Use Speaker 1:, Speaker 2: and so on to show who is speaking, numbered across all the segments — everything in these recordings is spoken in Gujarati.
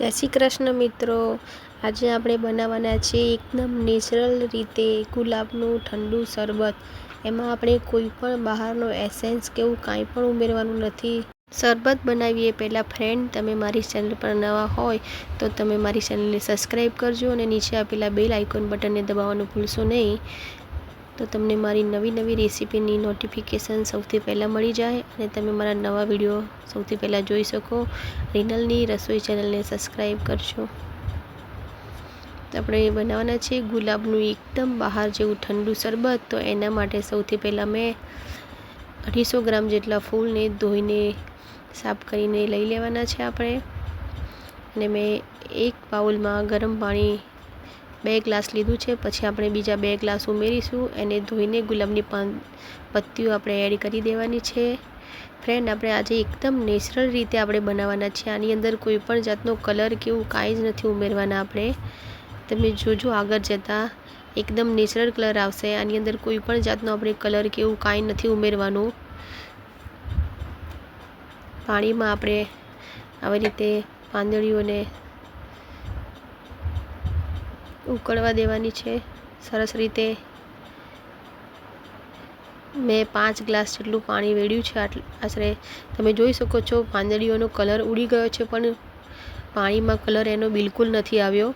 Speaker 1: જય શ્રી કૃષ્ણ મિત્રો. આજે આપણે બનાવવાના છીએ એકદમ નેચરલ રીતે ગુલાબનું ઠંડુ શરબત. એમાં આપણે કોઈ પણ બહારનો એસેન્સ કે એવું કાંઈ પણ ઉમેરવાનું નથી. શરબત બનાવીએ પહેલાં ફ્રેન્ડ, તમે મારી ચેનલ પર નવા હોય તો તમે મારી ચેનલને સબસ્ક્રાઈબ કરજો અને નીચે આપેલા બેલ આઇકોન બટનને દબાવવાનું ભૂલશો નહીં. તો તમને મારી નવી નવી રેસીપીની નોટિફિકેશન સૌથી પહેલાં મળી જાય અને તમે મારા નવા વીડિયો સૌથી પહેલાં જોઈ શકો. રિનલની રસોઈ ચેનલને સબસ્ક્રાઈબ કરજો. આપણે બનાવવાના છે ગુલાબનું એકદમ બહાર જેવું ઠંડુ શરબત. તો એના માટે સૌથી પહેલાં મેં અઢીસો ગ્રામ જેટલા ફૂલને ધોઈને, સાફ કરીને લઈ લેવાના છે આપણે. અને મેં એક બાઉલમાં ગરમ પાણી બે ગ્લાસ લીધું છે. પછી આપણે બીજા બે ગ્લાસ ઉમેરીશું. એને ધોઈને ગુલાબની પાન, પત્તીઓ આપણે એડ કરી દેવાની છે. ફ્રેન્ડ આપણે આજે એકદમ નેચરલ રીતે આપણે બનાવવાના છે આની અંદર કોઈ પણ જાતનો કલર કે એવું કાંઈ જ નથી ઉમેરવાના આપણે. તમે જોજો, આગળ જતાં એકદમ નેચરલ કલર આવશે. આની અંદર કોઈ પણ જાતનો આપણે કલર કે એવું કાંઈ નથી ઉમેરવાનું. પાણીમાં આપણે આવી રીતે પાંદડીઓને ઉકળવા દેવાની છે. સરસ રીતે મેં પાંચ ગ્લાસ જેટલું પાણી વેડ્યું છે. આશરે તમે જોઈ શકો છો પાંદડીઓનો કલર ઉડી ગયો છે, પણ પાણીમાં કલર એનો બિલકુલ નથી આવ્યો.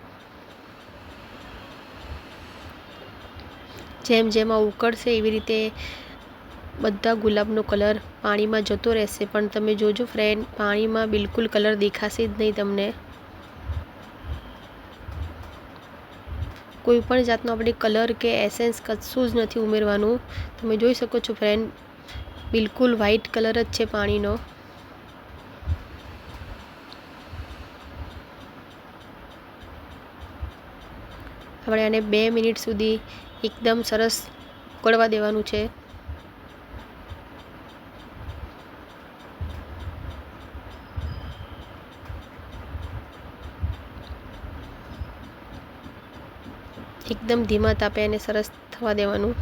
Speaker 1: જેમ જેમ આ ઉકળશે એવી રીતે બધા ગુલાબનો કલર પાણીમાં જતો રહેશે. પણ તમે જોજો ફ્રેન્ડ, પાણીમાં બિલકુલ કલર દેખાશે જ નહીં તમને. કોઈ પણ જાતનો આપણે કલર કે એસેન્સ કશું જ નથી ઉમેરવાનું. તમે જોઈ શકો છો ફ્રેન્ડ, બિલકુલ વ્હાઈટ કલર જ છે પાણીનો. આપણે આને બે મિનિટ સુધી એકદમ સરસ ઉકળવા દેવાનું છે. એકદમ ધીમા તાપે એને સરસ થવા દેવાનું.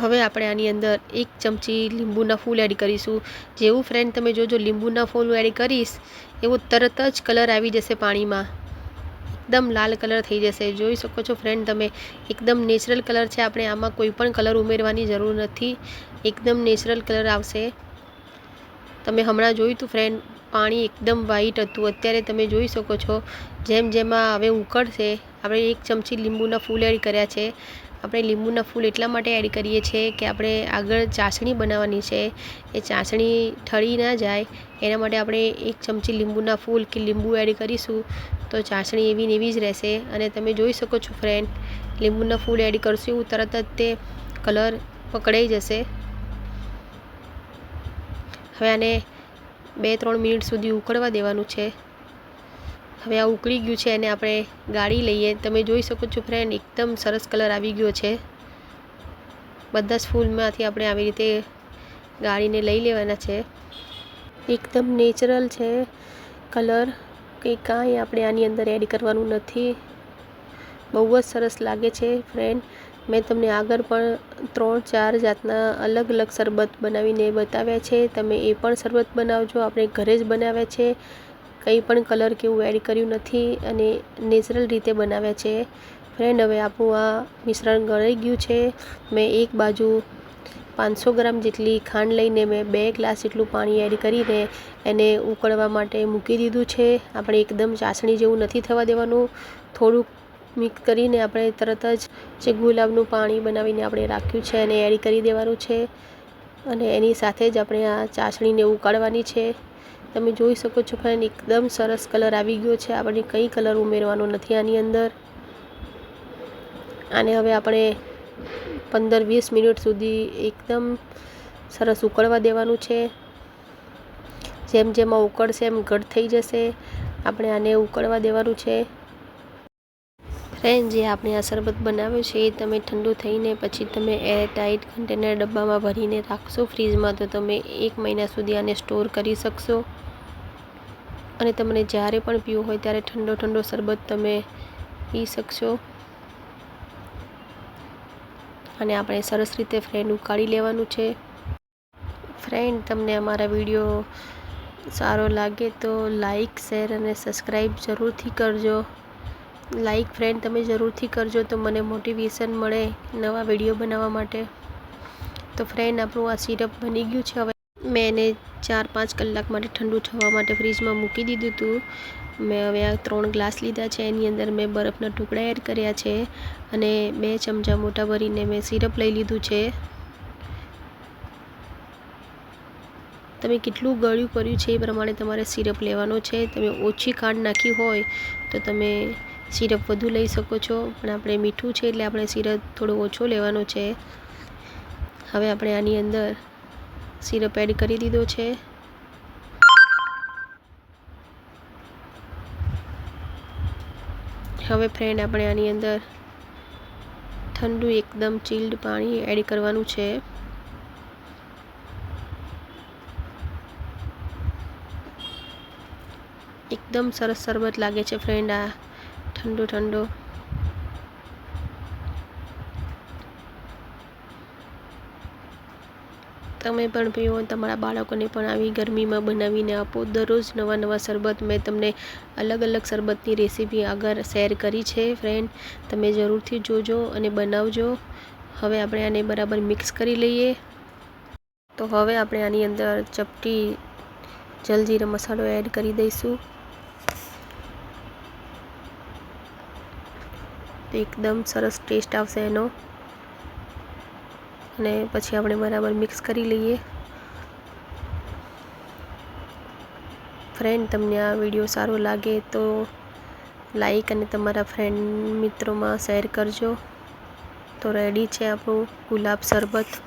Speaker 1: હવે આપણે આની અંદર એક ચમચી લીંબુના ફૂલ એડ કરીશું. જેવું ફ્રેન્ડ તમે જોજો લીંબુના ફૂલ એડ કરીશ, એવો તરત જ કલર આવી જશે પાણીમાં. એકદમ લાલ કલર થઈ જશે. જોઈ શકો છો ફ્રેન્ડ તમે, એકદમ નેચરલ કલર છે. આપણે આમાં કોઈ પણ કલર ઉમેરવાની જરૂર નથી. એકદમ નેચરલ કલર આવશે. તમે હમણાં જોયું હતું ફ્રેન્ડ પાણી એકદમ વ્હાઈટ હતું. અત્યારે તમે જોઈ શકો છો, જેમ જેમ હવે ઉકળશે, આપણે એક ચમચી લીંબુના ફૂલ એડ કર્યા છે. આપણે લીંબુના ફૂલ એટલા માટે એડ કરીએ છીએ કે આપણે આગળ ચાસણી બનાવવાની છે. એ ચાસણી ઠળી ના જાય, એના માટે આપણે એક ચમચી લીંબુના ફૂલ કે લીંબુ એડ કરીશું, તો ચાસણી એવી ને એવી જ રહેશે. અને તમે જોઈ શકો છો ફ્રેન્ડ લીંબુના ફૂલ એડ કરશું, તરત જ તે કલર પકડાઈ જશે. હવે આને બે, ત્રણ મિનિટ સુધી ઉકળવા દેવાનું છે. હવે આ ઉકળી ગયું છે, એને આપણે ગાળી લઈએ. તમે જોઈ શકો છો ફ્રેન્ડ, એકદમ સરસ કલર આવી ગયો છે. બધા જ ફૂલમાંથી આપણે આવી રીતે ગાળીને લઈ લેવાના છે. એકદમ નેચરલ છે કલર. કે કાંઈ આપણે આની અંદર એડ કરવાનું નથી. બહુ જ સરસ લાગે છે ફ્રેન્ડ. મેં તમને આગળ પણ ત્રણ ચાર જાતના અલગ અલગ શરબત બનાવીને બતાવ્યા છે. તમે એ પણ શરબત બનાવજો. આપણે ઘરે જ બનાવ્યા છે. કંઈ પણ કલર કેવું એડ કર્યું નથી અને નેચરલ રીતે બનાવ્યા છે. ફ્રેન્ડ, હવે આપણું આ મિશ્રણ ગળાઈ ગયું છે. મેં એક બાજુ પાંચસો ગ્રામ જેટલી ખાંડ લઈને મેં બે ગ્લાસ જેટલું પાણી એડ કરીને એને ઉકળવા માટે મૂકી દીધું છે. આપણે એકદમ ચાસણી જેવું નથી થવા દેવાનું. થોડુંક મિક્સ કરીને આપણે તરત જ જે ગુલાબનું પાણી બનાવીને આપણે રાખ્યું છે એને એડ કરી દેવાનું છે. અને એની સાથે જ આપણે આ ચાસણીને ઉકાળવાની છે. તમે જોઈ શકો છો ફ્રેન્ડ, એકદમ સરસ કલર આવી ગયો છે. આપણે કંઈ કલર ઉમેરવાનો નથી આની અંદર. આને હવે આપણે પંદર વીસ મિનિટ સુધી એકદમ સરસ ઉકળવા દેવાનું છે. જેમ જેમ ઉકળશે એમ ઘટ થઈ જશે. આપણે આને ઉકળવા દેવાનું છે. ફ્રેન્ડ જે આપણે આ શરબત બનાવ્યું છે, એ તમે ઠંડુ થઈને પછી તમે એર ટાઈટ કન્ટેનર ડબ્બામાં ભરીને રાખશો ફ્રીજમાં તો તમે એક મહિના સુધી આને સ્ટોર કરી શકશો. અને તમને જ્યારે પણ પીવું હોય ત્યારે ઠંડો ઠંડો શરબત તમે પી શકશો. અને આપણે સરસ રીતે ફ્રેન્ડ ઉકાળી લેવાનું છે. ફ્રેન્ડ તમને અમારા વીડિયો સારો લાગે તો લાઈક શેર અને સબસ્ક્રાઈબ જરૂરથી કરજો. લાઈક ફ્રેન્ડ તમે જરૂરથી કરજો તો મને મોટિવેશન મળે નવા વીડિયો બનાવવા માટે. તો ફ્રેન્ડ, આપણું આ સિરપ બની ગયું છે હવે. મેં એને ચાર પાંચ કલાક માટે ઠંડુ થવા માટે ફ્રીજમાં મૂકી દીધું હતું. મેં હવે આ ત્રણ ગ્લાસ લીધા છે, એની અંદર મેં બરફના ટુકડા એડ કર્યા છે અને બે ચમચા મોટા ભરીને મેં સિરપ લઈ લીધું છે. તમે કેટલું ગળ્યું કર્યું છે એ પ્રમાણે તમારે સિરપ લેવાનો છે. તમે ઓછી ખાંડ નાખી હોય તો તમે સિરપ વધુ લઈ શકો છો. પણ આપણે મીઠું છે એટલે આપણે સિરપ થોડો ઓછો લેવાનો છે. હવે આપણે આની અંદર સિરપ એડ કરી દીધો છે. હવે ફ્રેન્ડ આપણે આની અંદર ઠંડુ એકદમ ચિલ્ડ પાણી એડ કરવાનું છે. એકદમ સરસ શરબત લાગે છે ફ્રેન્ડ આ. ઠંડો ઠંડો. તમે પણ પીવો તમારા બાળકોને પણ આવી ગરમીમાં બનાવીને આપો. દરરોજ નવા નવા શરબત મેં તમને અલગ અલગ શરબતની રેસીપી આગળ શેર કરી છે ફ્રેન્ડ તમે જરૂરથી જોજો અને બનાવજો. હવે આપણે આને બરાબર મિક્સ કરી લઈએ. તો હવે આપણે આની અંદર ચપટી જલજીરા મસાલો એડ કરી દઈશું. તો એકદમ સરસ ટેસ્ટ આવશે એનો. અને પછી આપણે બરાબર મિક્સ કરી લઈએ. ફ્રેન્ડ, તમને આ વીડિયો સારો લાગે તો લાઈક અને તમારા ફ્રેન્ડ મિત્રોમાં શેર કરજો. તો રેડી છે આપણું ગુલાબ શરબત.